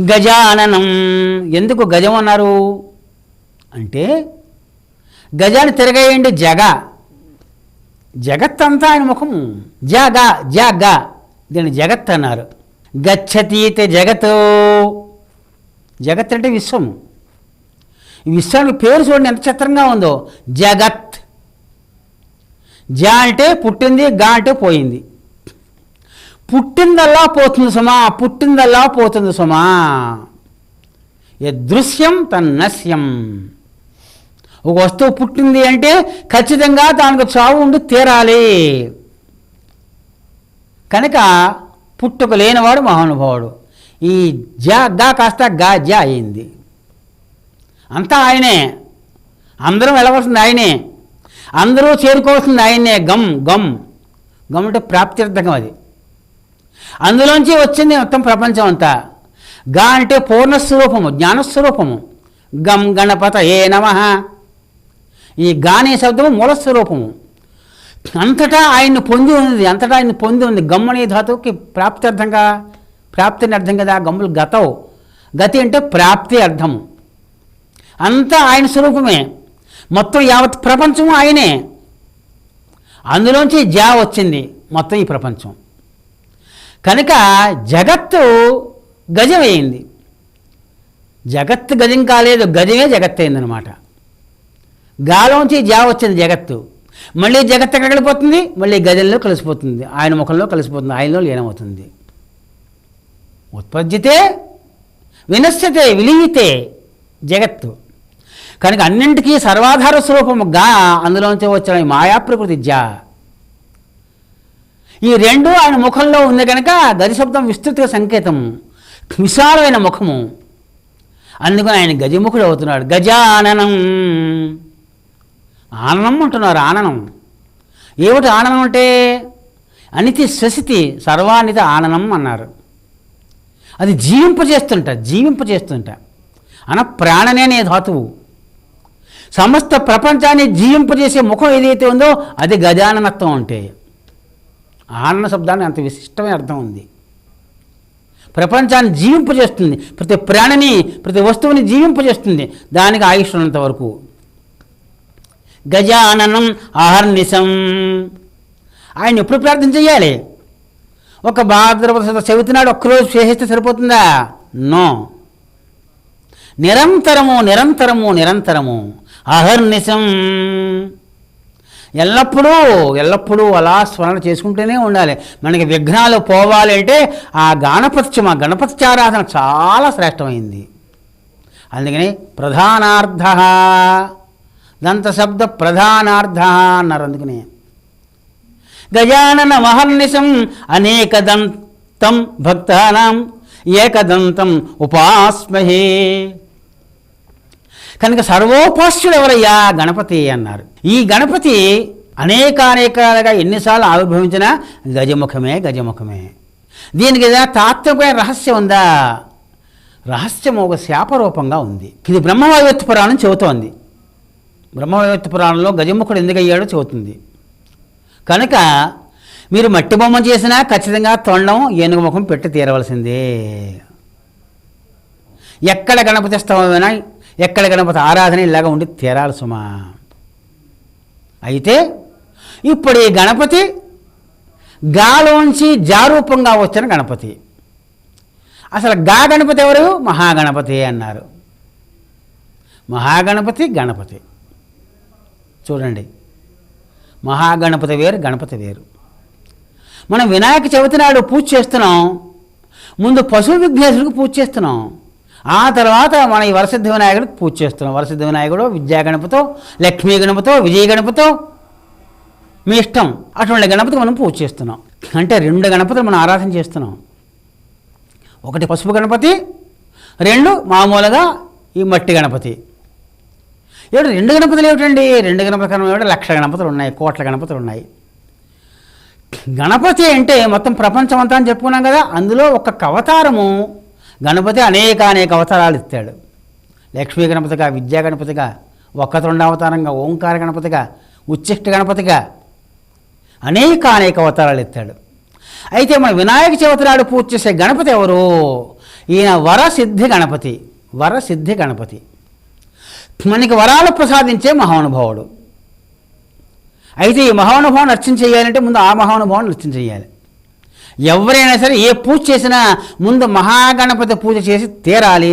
గజాననం. ఎందుకు గజం అన్నారు? అంటే గజాన్ని తిరగేయండి జగ. జగత్తంతా ఆయన ముఖము. జగ జగ. దీన్ని జగత్ అన్నారు. గచ్చతీతే జగత్. జగత్ అంటే విశ్వం. విశ్వానికి పేరు చూడండి ఎంత చిత్రంగా ఉందో. జగత్. జ అంటే పుట్టింది గా అంటే పోయింది. పుట్టిందల్లా పోతుంది సుమా పుట్టిందల్లా పోతుంది సుమా. దృశ్యం తన్నస్యం ఒక వస్తువు పుట్టింది అంటే ఖచ్చితంగా దానికి చావు ఉండి తీరాలి. కనుక పుట్టుక లేనివాడు మహానుభావుడు. ఈ జా గా కాస్త గా జ అయింది. అంతా ఆయనే. అందరం వెళ్ళవలసింది ఆయనే. అందరూ చేరుకోవాల్సింది ఆయనే. Gum gum. గమ్ అంటే ప్రాప్త్యర్థకం అది. అందులోంచి వచ్చింది మొత్తం ప్రపంచం అంతా. గా అంటే పూర్ణస్వరూపము జ్ఞానస్వరూపము. గం గణపత ఏ నమ. ఈ గానే శబ్దము మూలస్వరూపము. అంతటా ఆయన్ని పొంది ఉంది అంతటా ఆయన్ని పొంది ఉంది గమ్మనే ధాతువుకి ప్రాప్తి అర్థంగా ప్రాప్తిని అర్థం కదా గమ్ములు గతవు. గతి అంటే ప్రాప్తి అర్థము. అంతా ఆయన స్వరూపమే. మొత్తం యావత్ ప్రపంచము ఆయనే. అందులోంచి జా వచ్చింది మొత్తం ఈ ప్రపంచం. కనుక జగత్తు గజమైంది. జగత్తు గజం కాలేదు గజమే జగత్ అయిందనమాట గాలోంచి జా వచ్చింది జగత్తు. మళ్ళీ జగత్ ఎక్కడ వెళ్ళిపోతుంది మళ్ళీ గజంలో కలిసిపోతుంది. ఆయన ముఖంలో కలిసిపోతుంది ఆయనలో లీనమవుతుంది. ఉత్పద్యతే వినశ్యతే విలీయితే జగత్తు. కనుక అన్నింటికీ సర్వాధార స్వరూపము గా అందులోంచి వచ్చిన మాయా ప్రకృతి జా ఈ రెండు ఆయన ముఖంలో ఉంది కనుక గజశబ్దం విస్తృత సంకేతం విశాలమైన ముఖము. అందుకని ఆయన గజముఖుడు అవుతున్నాడు. గజాననం. ఆననం అంటున్నారు ఆననం. ఏమిటి ఆననం అంటే? అనితి స్వసితి సర్వానిత ఆననం అన్నారు. అది జీవింపజేస్తుంట జీవింపజేస్తుంట. అన ప్రాణనే అనే ధాతువు. సమస్త ప్రపంచాన్ని జీవింపజేసే ముఖం ఏదైతే ఉందో అది గజాననత్వం అంటే. ఆనంద శబ్దాన్ని అంత విశిష్టమైన అర్థం ఉంది. ప్రపంచాన్ని జీవింపజేస్తుంది. ప్రతి ప్రాణిని ప్రతి వస్తువుని జీవింపజేస్తుంది. దానికి ఆయుష్ ఉన్నంత వరకు. గజాననం అహర్నిశం ఆయన ఎప్పుడు ప్రార్థన చేయాలి? ఒక భాద్రపద చవితి నాడు ఒక్కరోజు చేసేస్తే సరిపోతుందా? నో. నిరంతరము నిరంతరము నిరంతరము అహర్నిశం ఎల్లప్పుడూ ఎల్లప్పుడూ అలా స్మరణ చేసుకుంటూనే ఉండాలి. మనకి విఘ్నాలు పోవాలి అంటే ఆ గణపత్యం ఆ గణపత్యారాధన చాలా శ్రేష్టమైంది. అందుకని ప్రధానార్థ దంత శబ్ద ప్రధానార్థ అన్నారు అందుకని. గజానన మహర్నిశం అనేకదంతం భక్తానాం ఏకదంతం ఉపాస్మహే. కనుక సర్వోపాస్యుడు ఎవరయ్యా? గణపతి అన్నారు. ఈ గణపతి అనేకానేకాలుగా ఎన్నిసార్లు ఆవిర్భవించినా గజముఖమే గజముఖమే. దీనికి ఏదైనా తాత్వికమైన రహస్యం ఉందా? రహస్యం ఒక శాపరూపంగా ఉంది. ఇది బ్రహ్మవైవత్య పురాణం చెబుతోంది. బ్రహ్మవైవత్య పురాణంలో గజముఖుడు ఎందుకు అయ్యాడో చెబుతుంది. కనుక మీరు మట్టి బొమ్మ చేసినా ఖచ్చితంగా తొండం ఏనుగు ముఖం పెట్టి తీరవలసిందే. ఎక్కడ గణపతి స్తవమైనా ఎక్కడ గణపతి ఆరాధన ఇలాగా ఉండి తీరాలి సుమా. అయితే ఇప్పుడు ఈ గణపతి గాలోంచి జారూపంగా వచ్చిన గణపతి. అసలు గా గణపతి ఎవరు? మహాగణపతి అన్నారు. మహాగణపతి గణపతి. చూడండి. మహాగణపతి వేరు గణపతి వేరు. మనం వినాయక చవితి నాడు పూజ చేస్తున్నాం. ముందు పశు విఘ్నేశ్వరికి పూజ చేస్తున్నాం. ఆ తర్వాత మన ఈ వరసిద్ధ వినాయకుడికి పూజ చేస్తున్నాం. వరసిద్ధ వినాయకుడు విద్యా గణపతో లక్ష్మీ గణపతో విజయ గణపతో మీ ఇష్టం. అటువంటి గణపతి మనం పూజ చేస్తున్నాం. అంటే రెండు గణపతులు మనం ఆరాధన చేస్తున్నాం. ఒకటి పసుపు గణపతి రెండు మామూలుగా ఈ మట్టి గణపతి. ఏమిటి రెండు గణపతులు ఏమిటండి? రెండు గణపతి కన్నా ఏమిటి లక్ష గణపతులు ఉన్నాయి కోట్ల గణపతులు ఉన్నాయి. గణపతి అంటే మొత్తం ప్రపంచం అంతా అని చెప్పుకున్నాం కదా అందులో ఒక్కొక్క అవతారము గణపతి అనేక అనేక అవతారాలు ఇస్తాడు. లక్ష్మీ గణపతిగా విద్యా గణపతిగా ఒక్కతొండ అవతారంగా ఓంకార గణపతిగా ఉచ్చిష్ట గణపతిగా అనేక అనేక అవతారాలు ఎత్తాడు అయితే మన వినాయక చవితి నాడు పూజ చేసే గణపతి ఎవరు? ఈయన వరసిద్ధి గణపతి వరసిద్ధి గణపతి. మనకి వరాలు ప్రసాదించే మహానుభావుడు. అయితే ఈ మహానుభావం అర్చన చేయాలంటే ముందు ఆ మహానుభావం అర్చన చేయాలి. ఎవరైనా సరే ఏ పూజ చేసినా ముందు మహాగణపతి పూజ చేసి తీరాలి